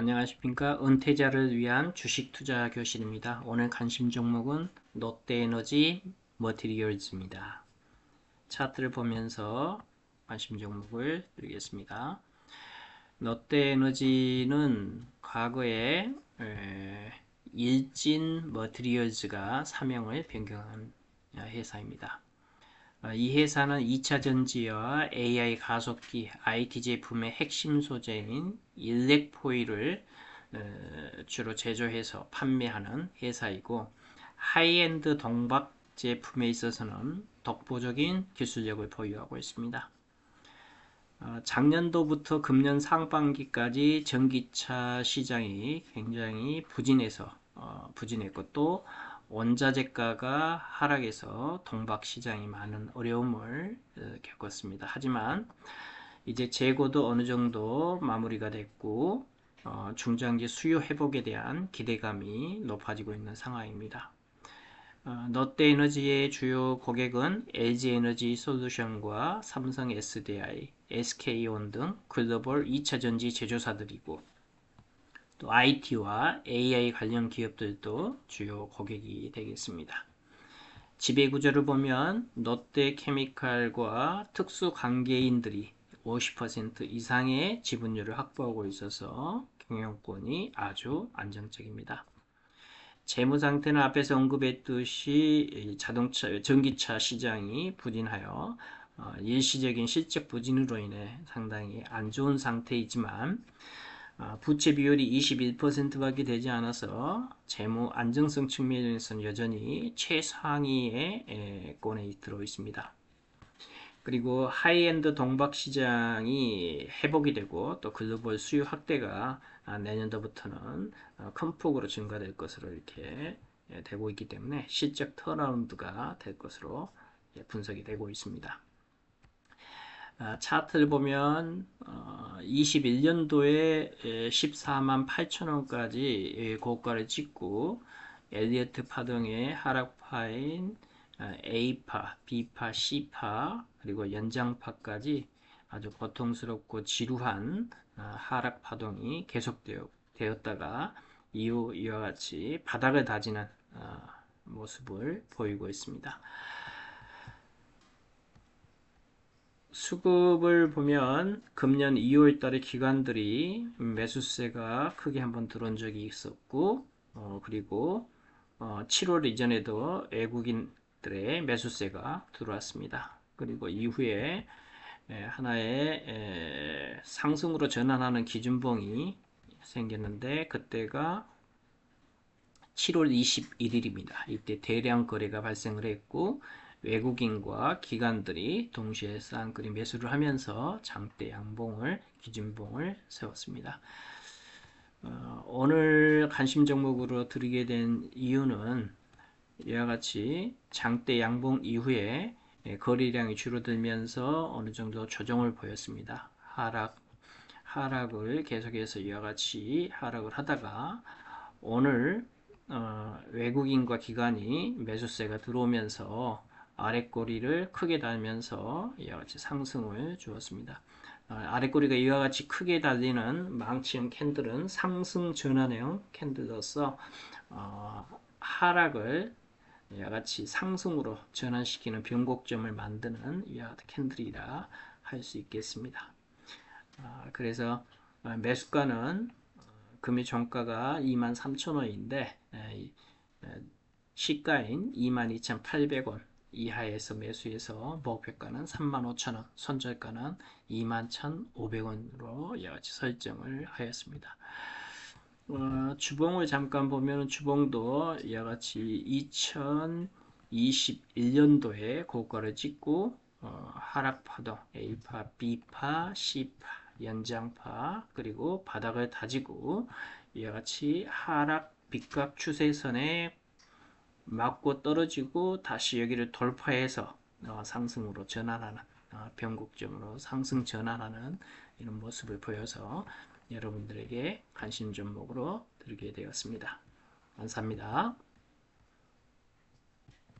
안녕하십니까 은퇴자를 위한 주식 투자 교실입니다. 오늘 관심 종목은 롯데에너지 머티리얼즈입니다. 차트를 보면서 관심 종목을 드리겠습니다. 롯데에너지는 과거에 일진 머티리얼즈가 사명을 변경한 회사입니다. 어, 이 회사는 2차 전지와 AI 가속기, IT 제품의 핵심 소재인 일렉포일을 어, 주로 제조해서 판매하는 회사이고 하이엔드 동박 제품에 있어서는 독보적인 기술력을 보유하고 있습니다. 어, 작년도부터 금년 상반기까지 전기차 시장이 굉장히 부진해서 부진했고 또 원자재가가 하락해서 동박 시장이 많은 어려움을 어, 겪었습니다. 하지만 이제 재고도 어느 정도 마무리가 됐고 어, 중장기 수요 회복에 대한 기대감이 높아지고 있는 상황입니다. 어, 롯데에너지의 주요 고객은 LG에너지 솔루션과 삼성 SDI, SK온 등 글로벌 2차전지 제조사들이고 또 IT와 AI 관련 기업들도 주요 고객이 되겠습니다. 지배 구조를 보면 롯데 케미칼과 특수 관계인들이 50% 이상의 지분율을 확보하고 있어서 경영권이 아주 안정적입니다. 재무 상태는 앞에서 언급했듯이 자동차, 전기차 시장이 부진하여 어, 일시적인 실적 부진으로 인해 상당히 안 좋은 상태이지만 아, 부채 비율이 21%밖에 되지 않아서 재무 안정성 측면에서는 여전히 최상위에 권에 들어 있습니다. 그리고 하이엔드 동박 시장이 회복이 되고 또 글로벌 수요 확대가 아, 내년도부터는 어, 큰 폭으로 증가될 것으로 이렇게 예, 되고 있기 때문에 실적 턴라운드가 될 것으로 예, 분석이 되고 있습니다. 아, 차트를 보면 21년도에 14만 8천 원까지 고가를 찍고 엘리어트 파동의 하락파인 아, A파, B파, C파 그리고 연장파까지 아주 고통스럽고 지루한 아, 하락 파동이 계속되었다가 이후 이와 같이 바닥을 다지는 모습을 보이고 있습니다. 수급을 보면 금년 2월 달에 기관들이 매수세가 크게 한번 들어온 적이 있었고 어, 그리고 어, 7월 이전에도 외국인들의 매수세가 들어왔습니다. 그리고 이후에 에, 하나의 에, 상승으로 전환하는 기준봉이 생겼는데 그때가 7월 21일입니다. 이때 대량 거래가 발생을 했고 외국인과 기관들이 동시에 쌍끌이 매수를 하면서 장대 양봉을 기준봉을 세웠습니다. 어, 오늘 관심 종목으로 드리게 된 이유는 이와 같이 장대 양봉 이후에 거래량이 줄어들면서 어느 정도 조정을 보였습니다. 하락 하락을 계속해서 이와 같이 하락을 하다가 오늘 어, 외국인과 기관이 매수세가 들어오면서 아랫꼬리를 크게 달면서 이와 같이 상승을 주었습니다. 어, 아랫꼬리가 이와 같이 크게 달리는 망치형 캔들은 상승 전환형 캔들로서 어, 하락을 이와 같이 상승으로 전환시키는 변곡점을 만드는 이와 같은 캔들이라 할 수 있겠습니다. 어, 그래서 매수가는 어, 금일 종가가 23,000원인데 시가인 22,800원 이하에서 매수해서 목표가는 35,000원, 손절가는 21,500원으로 이와 같이 설정을 하였습니다. 어, 주봉을 잠깐 보면 주봉도 이와 같이 2021년도에 고가를 찍고 어, 하락파동 A파, B파, C파, 연장파 그리고 바닥을 다지고 이와 같이 하락 빗각 추세선에 맞고 떨어지고 다시 여기를 돌파해서 어, 상승으로 전환하는 어, 변곡점으로 상승 전환하는 이런 모습을 보여서 여러분들에게 관심 종목으로 드리게 되었습니다. 감사합니다.